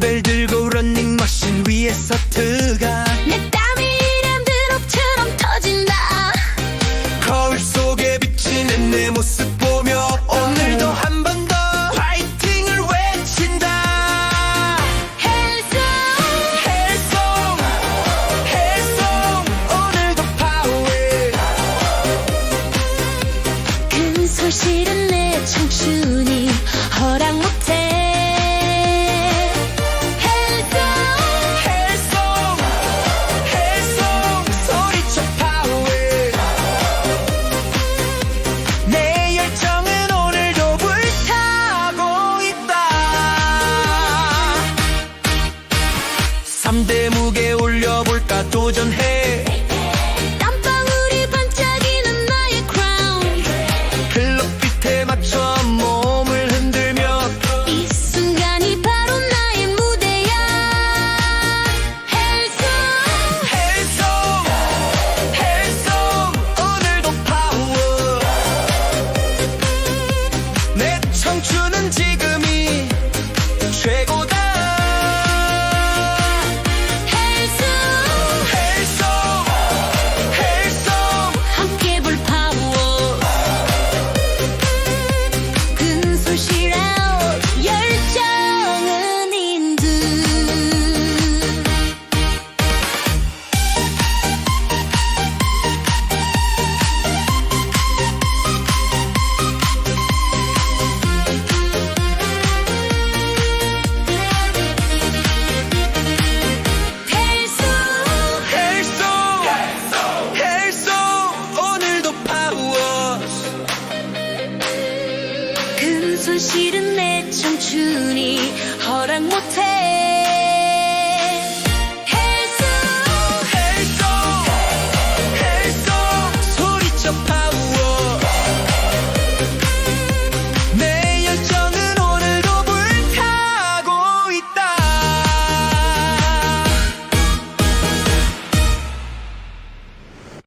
덤벨 들고 러닝머신 위에서 트가. 내 땀이 램드롭처럼 터진다. 거울 속에 비치는 내 모습 보며 오늘도 한 번 더 파이팅을 외친다. 헬스 헬송 헬송 오늘도 파워해. 큰 소실은 내 청춘이 3대 무게 올려볼까 도전해. 땀방울이 반짝이는 나의 크라운 클럽빛에 맞춰 몸을 흔들며. 이 순간이 바로 나의 무대야. 헬스 헬송 헬송 오늘도 파워. 내 청춘은 지금이 최고다 사실은 내 청춘이 허락 못해.